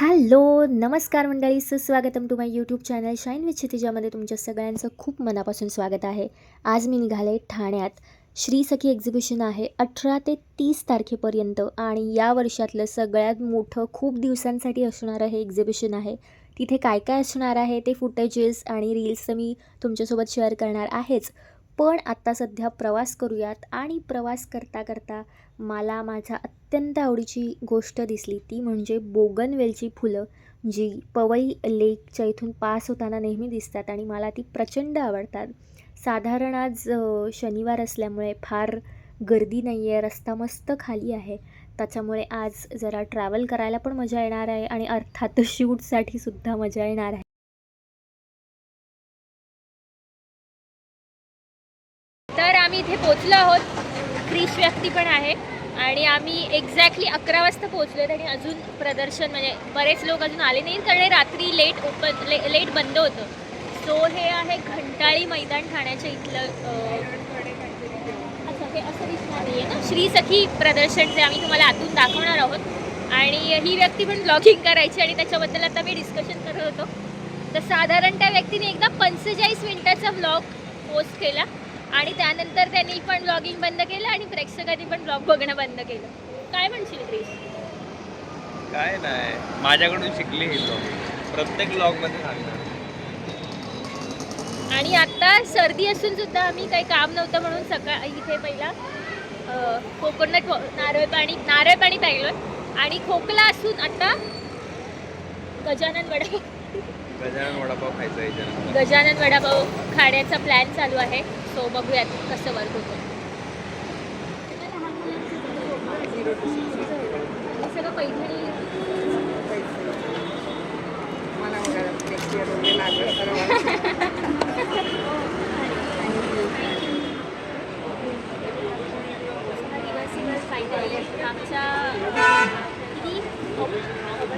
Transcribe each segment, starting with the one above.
Hello नमस्कार मंडळी. सुस्वागतम to my YouTube channel shine with क्षितिजामध्ये तुमच्या सगळ्यांचं खूप मनापासून स्वागत आहे. आज मी निघाले ठाण्यात. श्री सखी एक्झिबिशन आहे अठरा ते तीस तारखेपर्यंत आणि या वर्षातलं सगळ्यात मोठं खूप दिवसांसाठी असणारं हे एक्झिबिशन आहे. तिथे काय काय असणार आहे ते फुटेजेस आणि रील्स तर मी तुमच्यासोबत शेअर करणार आहेच. पण आत्ता सध्या प्रवास करूयात आणि प्रवास करता करता मला माझ्या अत्यंत आवडीची गोष्ट दिसली. ती म्हणजे बोगनवेलची फुलं जी पवई लेकच्या इथून पास होताना नेहमी दिसतात आणि मला ती प्रचंड आवडतात. साधारण आज शनिवार असल्यामुळे फार गर्दी नाही आहे रस्ता मस्त खाली आहे. त्याच्यामुळे आज जरा ट्रॅव्हल करायला पण मजा येणार आहे आणि अर्थात शूटसाठी सुद्धा मजा येणार आहे. आम्ही इथे पोचलो आहोत. क्रिश व्यक्ती पण आहे. आणि आम्ही एक्झॅक्टली अकरा वाजता पोचलो आणि अजून प्रदर्शन म्हणजे बरेच लोक अजून आले नाहीत कारण रात्री लेट ओपन ले लेट बंद होतं. सो हे आहे घंटाळी मैदान ठाण्याच्या इथलं असं हे असं दिसणार नाही आहे ना? श्री सखी प्रदर्शन जे आम्ही तुम्हाला आतून दाखवणार आहोत. आणि ही व्यक्ती पण ब्लॉगिंग करायची आणि त्याच्याबद्दल आता मी डिस्कशन करत होतो. तर साधारण त्या व्यक्तीने एकदा पंचेचाळीस मिनिटाचा ब्लॉग पोस्ट केला. आणि त्यानंतर त्यांनी पण ब्लॉगिंग बंद केलं आणि प्रेक्षकांनी पण ब्लॉग बघणं बंद केलं. काय म्हणशील क्रिश काय नाही. माझ्याकडून शिकली ही ब्लॉग प्रत्येक ब्लॉगमध्ये सांगणार. आणि आता सर्दी असून सुद्धा आम्ही काही काम नव्हतं म्हणून सकाळ इथे पहिला कोकोनट नारळ पाणी नारळ पाणी प्यायलो आणि खोकला असून आता गजानन वडापाव. गजानन वडापाव खायचा गजानन वडापाव खाण्याचा प्लॅन चालू आहे. सो बघूयात कसं वर्क होतं. हे सगळं पैठणी?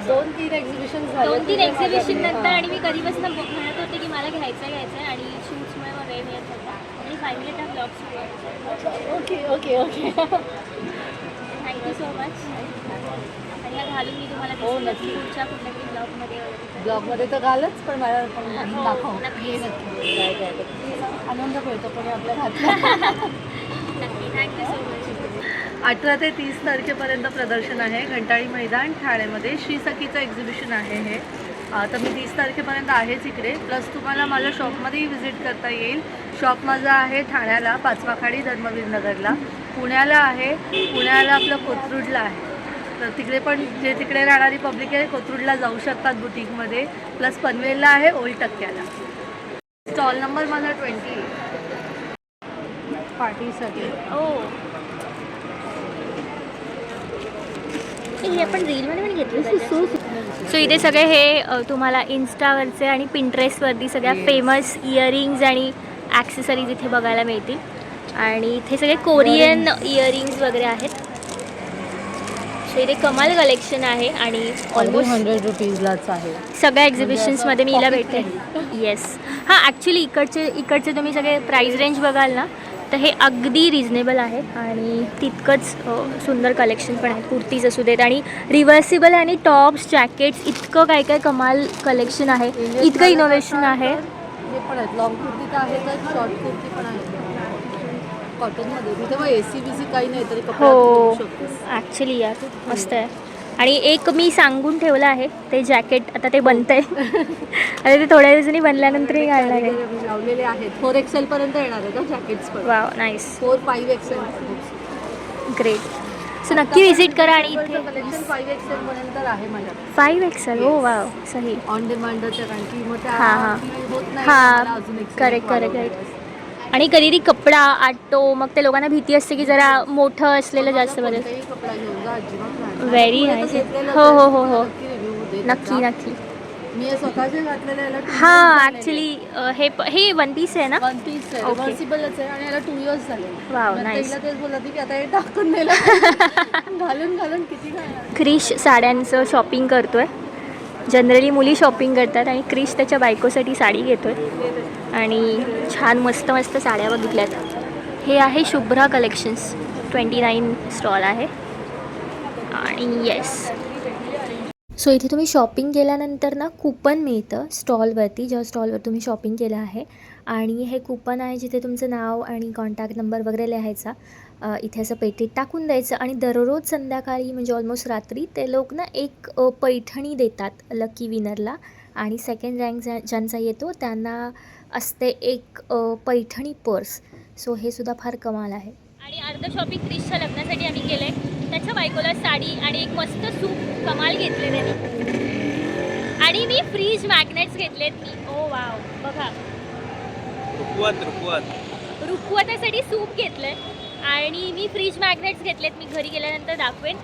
दोन तीन एक्झिबिशन दोन तीन एक्झिबिशन नंतर आणि मी कधीपासून म्हणत होते की मला घ्यायचं घ्यायचं आहे आणि शूट्समुळे मग वेळ मिळत फायनली त्या okay okay okay. Thank you so much आणि या घालून मी तुम्हाला हो, नक्की. पुढच्या कुठल्या तरी ब्लॉगमध्ये तर घालच पण मला पण हो, दाखव. नक्की. नक्की. काय काय काय. आनंद मिळतो पण आपल्या घातला नक्की. थँक्यू सो मच अठरा ते तीस तारखेपर्यंत प्रदर्शन आहे. घंटाळी मैदान ठाण्यामध्ये श्री सखीचं एक्झिबिशन आहे हे. तर मी तीस तारखेपर्यंत आहेच इकडे. प्लस तुम्हाला माझ्या शॉपमध्येही व्हिजिट करता येईल. शॉप माझा आहे ठाण्याला पाचवाखाडी धर्मवीर नगरला पुण्याला आहे पुण्याला आपलं कोथरूडला आहे. तर तिकडे पण जे तिकडे राहणारी पब्लिक आहे कोथरूडला जाऊ शकतात बुटीकमध्ये प्लस पनवेलला आहे ओल्ड टक्क्याला. स्टॉल नंबर माझा ट्वेंटी पार्टीसाठी ओ आपण रीलमध्ये पण घेतलं सो इथे सगळे हे तुम्हाला इन्स्टावरचे आणि पिंटरेस्टवरती सगळ्या फेमस इयरिंग्ज आणि ॲक्सेसरीज इथे बघायला मिळतील. आणि इथे सगळे कोरियन इयरिंग्ज वगैरे आहेत. सो इथे कमाल कलेक्शन आहे आणि ऑलमोस्ट हंड्रेड रुपीजलाच आहे. सगळ्या एक्झिबिशन्समध्ये मी हिला भेटते येस हां ॲक्च्युली इकडचे इकडचे तुम्ही सगळे प्राईस रेंज बघाल ना तर हे अगदी रिजनेबल आहे आणि तितकंच सुंदर कलेक्शन पण आहे. कुर्तीज असू देत आणि रिव्हर्सिबल आणि टॉप्स जॅकेट्स इतकं काय काय कमाल कलेक्शन आहे. इतकं इनोव्हेशन आहे. हे पण आहेत. लॉंग कुर्ती तर आहेतच शॉर्ट कुर्ती पण आहे कॉटनमध्ये ए सी बी सी काही नाही तरी कपडा हो. ॲक्च्युली यार मस्त आहे. आणि एक मी सांगून ठेवलं आहे ते जॅकेट आता ते बनतं आहे आता ते थोड्या दिवसांनी बनल्यानंतरही घालणार आहे. काहीतरी लावलेले आहेत. फोर एक्सेल पर्यंत येणार आहे का जॅकेट्स वा nice four five XL great so नक्की विजिट करा आणि इथे कलेक्शन फाईव्ह एक्सेल पर्यंत आहे माझ्याकडे फाईव्ह एक्सेल हो वाव सही ऑन डिमांडच्या कारण की मग त्या हां, हां. की होत नाही हां, मला अजून XL correct, correct, वाढवलेलं correct. असतं. आणि कधी कपडा आटतो मग ते लोकांना भीती असते की जरा मोठं असलेलं जास्त बदल कोणताही कपडा घेऊन जा अजिबात नाही. Very पुढे तर nice. घेतलेलंच हो, आहे, हो, हो, हो. नक्की review नक्की हे स्वतःचे घातलेले याला two हां हे हे वन पीस आहे ना? वन पीस आहे Okay. रिव्हर्सिबलच आहे आणि याला टू इयर्स झाले Wow, नंतर nice. हिला तेच बोलत होती की आता हे टाकून दिलं घालून घालून किती घालणार क्रिश साड्यांचं शॉपिंग करतोय. जनरली मुली शॉपिंग करतात आणि क्रिश त्याच्या बायकोसाठी साडी घेतोय. आणि छान मस्त मस्त साड्या बघितल्यात. हे आहे Shubhra collections twenty nine stall आहे. आणि येस सो इथे तुम्ही शॉपिंग केल्यानंतर ना कुपन मिळतं स्टॉलवरती ज्या स्टॉलवर तुम्ही शॉपिंग केलं आहे. आणि हे कुपन आहे जिथे तुमचं नाव आणि कॉन्टॅक्ट नंबर वगैरे लिहायचा. इथे असं पेटीत टाकून द्यायचं आणि दररोज संध्याकाळी म्हणजे ऑलमोस्ट रात्री ते लोक ना एक पैठणी देतात लकी विनरला आणि सेकंड रँक ज्या ज्यांचा येतो त्यांना असते एक पैठणी पर्स सो हे सुद्धा फार कमाल आहे. आणि अर्ध शॉपिंग क्रिशच्या लग्नासाठी आम्ही केलंय. त्याच्या बायकोला साडी आणि एक मस्त सूप कमाल घेतले त्यांनी आणि मी फ्रीज मॅग्नेट्स घेतलेत मी. ओ वाव. बघा. रुकवत रुकवत. रुखवतासाठी सूप घेतलंय. आणि मी फ्रीज मॅग्नेट्स घेतलेत. मी घरी गेल्यानंतर दाखवेन.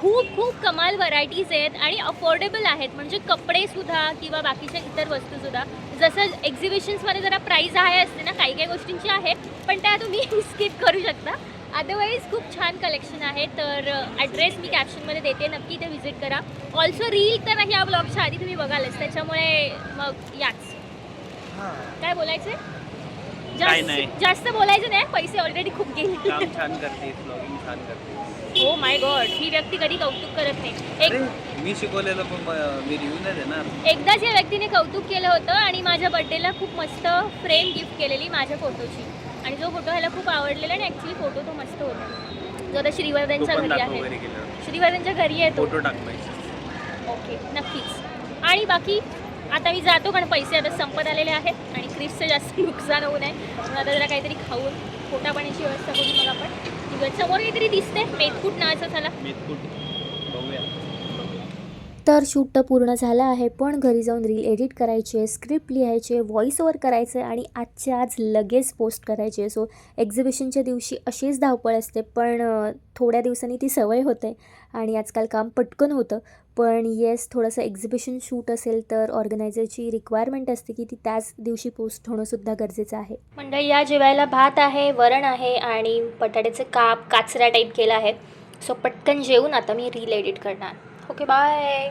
खूप खूप कमाल व्हरायटीज आहेत आणि अफोर्डेबल आहेत. म्हणजे कपडेसुद्धा किंवा बाकीच्या इतर वस्तूसुद्धा जसं एक्झिबिशन्समध्ये जरा प्राईज आहे असते ना काही काही गोष्टींची आहे. पण त्या तुम्ही स्किप करू शकता. अदरवाईज खूप छान कलेक्शन आहे तर ॲड्रेस मी कॅप्शनमध्ये देते. नक्की ते व्हिजिट करा. ऑल्सो रील तर ह्या ब्लॉगच्या आधी तुम्ही बघालच. त्याच्यामुळे मग याच. काय बोलायचं. जास्त जास्त बोलायचं नाही. पैसे ऑलरेडी खूप गेले. काम छान करते. ब्लॉगिंग छान करते. हो माय गॉड ही व्यक्ती कधी कौतुक करत नाही. एक अरे मी शिकवलेलं पण म- मी रिव्ह्यू नाही देणार. एकदाच या व्यक्तीने कौतुक केलं होतं आणि माझ्या बड्डेला खूप मस्त फ्रेम गिफ्ट केलेली माझ्या फोटोची आणि जो फोटो ह्याला खूप आवडलेला आणि ॲक्च्युली फोटो तो मस्त होता. जो आता श्रीवर्धनच्या घरी आहे. श्रीवर्धनच्या घरी आहे तो. ओके नक्कीच. आणि बाकी आता मी जातो कारण पैसे आता संपत आलेले आहेत आणि क्रिसचं जास्त नुकसान होऊ नये. म्हणून आता जरा काहीतरी खाऊन पोटा पाण्याची व्यवस्था करून मग आपण. समोर काहीतरी दिसते मेथकूट नावाचं झाला मेथकूट. तर शूट तर पूर्ण झालं आहे पण घरी जाऊन रील एडिट करायचे स्क्रिप्ट लिहायचे व्हॉइस करायचं करायचे आणि आजच्या आज लगेच पोस्ट करायचे. सो एक्झिबिशनच्या दिवशी अशीच धावपळ असते पण थोड्या दिवसांनी ती सवय होते आणि आजकाल काम पटकन होतं. पण येस थोडंसं एक्झिबिशन शूट असेल तर ऑर्गनायझरची रिक्वायरमेंट असते की ती त्याच दिवशी पोस्ट होणंसुद्धा गरजेचं आहे. मंडळी या जेवायला भात आहे वरण आहे आणि बटाट्याचे काप काचऱ्या टाईप केला आहे. सो पटकन जेवून आता मी रील एडिट करणार. ओके बाय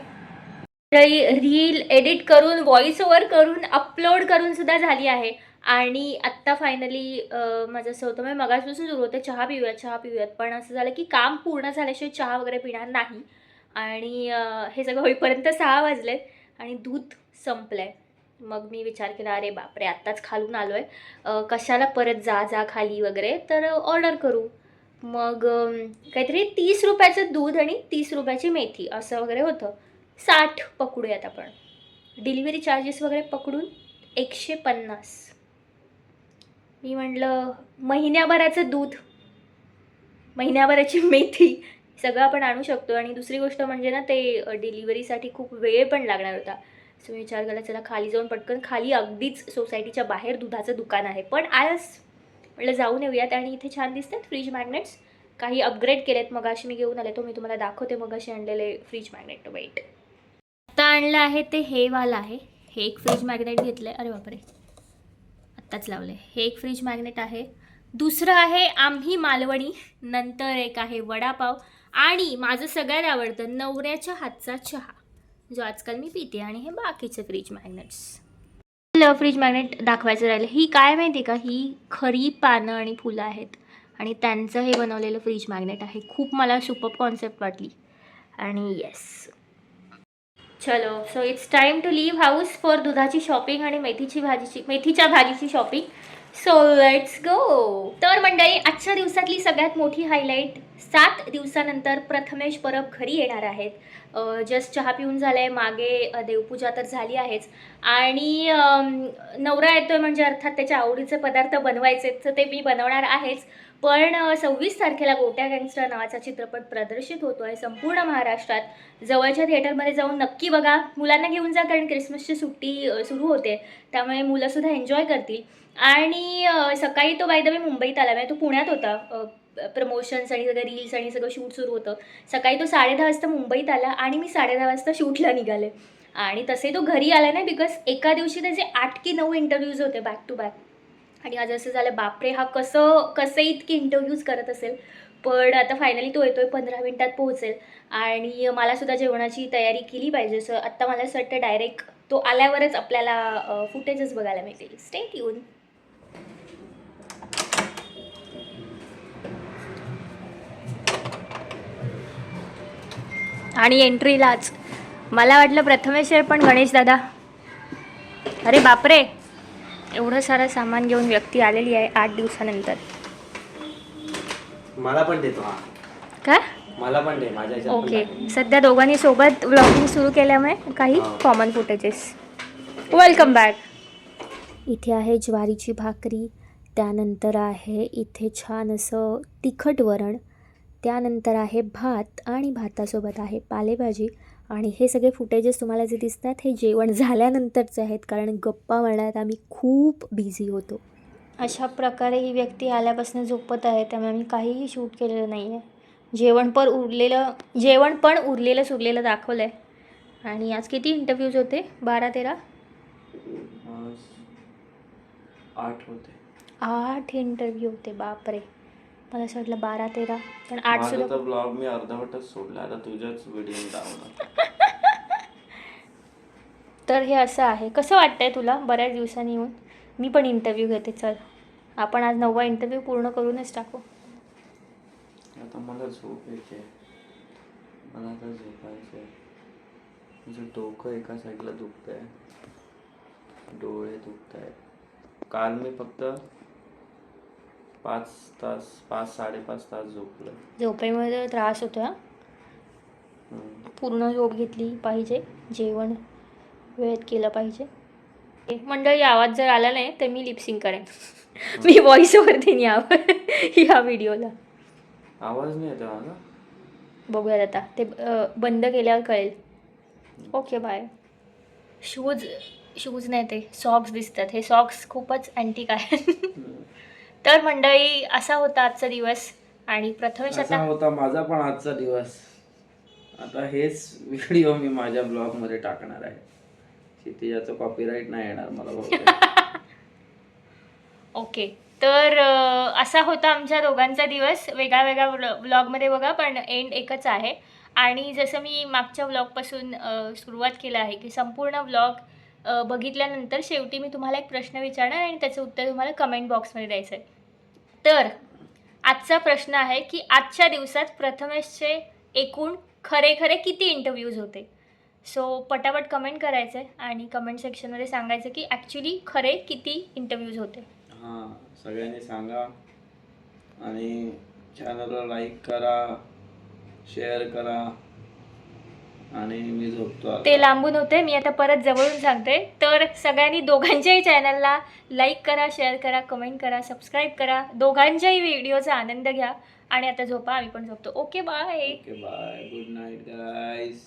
रील एडिट करून व्हॉइस ओव्हर करून अपलोड करून सुद्धा झाली आहे. आणि आत्ता फायनली माझं असं होतं म्हणजे मगासपासून सुरू होतं चहा पिऊयात चहा पिऊयात. पण असं झालं की काम पूर्ण झाल्याशिवाय चहा वगैरे पिणार नाही. आणि हे सगळं होईपर्यंत सहा वाजलेत आणि दूध संपलं आहे मग मी विचार केला अरे बापरे आत्ताच खालून आलो आहे कशाला परत जा जा खाली वगैरे. तर ऑर्डर करू. मग काहीतरी तीस रुपयाचं दूध आणि तीस रुपयाची मेथी असं वगैरे होतं. साठ पकडूयात आपण. डिलिव्हरी चार्जेस वगैरे पकडून एकशे पन्नास. मी म्हटलं महिन्याभराचं दूध महिन्याभराची मेथी सगळं आपण आणू शकतो. आणि दुसरी गोष्ट म्हणजे ना ते डिलिव्हरीसाठी खूप वेळ पण लागणार होता. सो मी विचार केला चला खाली जाऊन पटकन खाली अगदीच सोसायटीच्या बाहेर दुधाचं दुकान आहे. पण आज म्हटलं जाऊन येऊयात. आणि इथे छान दिसतात फ्रीज मॅग्नेट्स काही अपग्रेड केलेत. मग अशी मी घेऊन आले. तो मी तुम्हाला दाखवते. मग आणलेले फ्रीज मॅग्नेट वेट आता आणलं आहे ते हे वाला आहे. हे एक फ्रीज मॅग्नेट घेतलं आहे अरे बापरे. आत्ताच लावलं आहे हे एक फ्रीज मॅग्नेट आहे. दुसरं आहे आम्ही मालवणी. नंतर एक आहे वडापाव. आणि माझं सगळ्यात आवडतं नवऱ्याच्या हातचा चहा. जो आजकाल मी पिते. आणि हे बाकीचे फ्रीज मॅग्नेट्स फ्रीज मॅग्नेट दाखवायचं राहिलं. ही काय माहिती का? ही खरी पानं आणि फुलं आहेत. आणि त्यांचं हे बनवलेलं फ्रीज मॅग्नेट आहे. खूप मला सुपर कॉन्सेप्ट वाटली. आणि येस चलो so it's time to leave house for दुधाची शॉपिंग आणि मेथीची भाजीची मेथीच्या भाजीची शॉपिंग सो लेट्स गो तर मंडळी आजच्या दिवसातली सगळ्यात मोठी हायलाईट सात दिवसानंतर प्रथमेश परब घरी येणार आहेत. जस्ट चहा पिऊन झालाय मागे देवपूजा तर झाली आहेच. आणि नवरा येतोय म्हणजे अर्थात त्याच्या आवडीचे पदार्थ बनवायचे तर ते मी बनवणार आहेच. पण सव्वीस तारखेला गोट्या गँगस्टर नावाचा चित्रपट प्रदर्शित होतो आहे संपूर्ण महाराष्ट्रात. जवळच्या थिएटरमध्ये जाऊन नक्की बघा. मुलांना घेऊन जा कारण क्रिसमसची सुट्टी सुरू होते. त्यामुळे मुलंसुद्धा एन्जॉय करतील. आणि सकाळी तो बाय द वे मुंबईत आला. म्हणजे तो पुण्यात होता. प्रमोशन्स आणि सगळं रील्स आणि सगळं शूट सुरू होतं. सकाळी तो साडेदहा वाजता मुंबईत आला आणि मी साडेदहा वाजता शूटला निघाले. आणि तसे तो घरी आला नाही बिकॉज एका दिवशी त्याचे आठ की नऊ इंटरव्ह्यूज होते बॅक टू बॅक आणि आज असं झालं बापरे हा कसं कसं इतके इंटरव्ह्यूज करत असेल. पण आता फायनली तो येतोय पंधरा मिनटात पोहोचेल. आणि मलासुद्धा जेवणाची तयारी केली पाहिजे. सो आत्ता मला असं वाटतं डायरेक्ट तो आल्यावरच आपल्याला फुटेजच बघायला मिळतील. स्टेट येऊन आणि एंट्रीलाच मला वाटलं प्रथमेश आहे पण गणेश दादा. अरे बापरे! एवढं सारं सामान घेऊन व्यक्ती आलेली आहे आठ दिवसानंतर. मला पण देतो हा. काय? मला पण दे माझ्या ह्याच्यात पण ओके. टाक. सध्या दोघांनी सोबत व्लॉगिंग सुरू केल्यामुळे काही. कॉमन फुटेजेस वेलकम बॅक इथे आहे ज्वारीची भाकरी त्यानंतर आहे इथे छान असं तिखट वरण त्यानंतर आहे भात आणि भातासोबत आहे पालेभाजी. आणि हे सगळे फुटेजेस तुम्हाला जे दिसतात हे जेवण झाल्यानंतरचे आहेत कारण गप्पा मारण्यात आम्ही खूप बिझी होतो. अशा प्रकारे ही व्यक्ती आल्यापासून झोपत आहे त्यामुळे मी काहीही शूट केलेलं नाही आहे जेवण पण उरलेलं जेवण पण उरलेलं सुरलेलं दाखवलं आहे आणि आज किती इंटरव्ह्यूज होते? बारा तेरा? आठ होते. आठ इंटरव्ह्यू होते बापरे. मला असं वाटलं बारा तेरा पण आठ माझा सुद्धा तर ब्लॉग मी अर्धवटच सोडला. आता तुझ्याच व्हिडिओ तर हे असं आहे. कसं वाटतंय तुला बऱ्याच दिवसांनी येऊन? मी पण इंटरव्ह्यू घेते. चल. आपण आज नववा इंटरव्ह्यू पूर्ण करूनच टाकू. आता मला झोप येते मला आता झोपायचं तुझं डोकं एका साईडला दुखत आहे डोळे दुखत आहेत काल मी फक्त पाच तास पाच साडेपाच तास झोपलो. झोपेमध्ये त्रास होतो हा. पूर्ण झोप घेतली पाहिजे जेवण वेळेत केलं पाहिजे. मंडळी आवाज जर आला नाही तर मी लिपसिंग करेन. मी व्हॉइस ओव्हर देईन यावर या व्हिडिओला आवाज नाही येतो माझा बघूयात आता. ते बंद केल्यावर कळेल. ओके बाय शूज शूज नाही ते सॉक्स दिसतात. हे सॉक्स खूपच अँटिक आहेत. तर मंडळी असा होता आजचा दिवस आणि प्रथमेश असा आता होता माझा पण आजचा दिवस. आता हेच व्हिडिओ मी माझ्या ब्लॉगमध्ये टाकणार आहे. क्षितिजाचं कॉपीराईट नाही येणार मला बहुतेक. ओके तर अ, असा होता आमच्या दोघांचा दिवस. वेगळा वेगळा व्लॉ व्लॉगमध्ये बघा पण एंड एकच आहे. आणि जसं मी मागच्या व्लॉगपासून अ, सुरुवात केलं आहे की संपूर्ण व्लॉग अ, बघितल्यानंतर शेवटी मी तुम्हाला एक प्रश्न विचारणार आणि त्याचं उत्तर तुम्हाला कमेंट बॉक्समध्ये द्यायचं आहे. तर आजचा प्रश्न आहे की आजच्या दिवसात प्रथमेशचे एकूण खरे खरे किती इंटरव्ह्यूज होते? सो पटापट कमेंट करायचं आहे आणि कमेंट सेक्शनमध्ये सांगायचं की ॲक्च्युली खरे किती इंटरव्ह्यूज होते? हां सगळ्यांनी सांगा आणि चॅनलला लाईक करा शेअर करा. आणि मी झोपतो. ते लांबून होते मी आता परत जवळून सांगते. तर सगळ्यांनी दोघांच्याही चॅनलला लाईक करा शेअर करा कमेंट करा सबस्क्राईब करा. दोघांच्याही व्हिडिओचा आनंद घ्या. आणि आता झोपा आम्ही पण झोपतो. Okay bye okay bye good night guys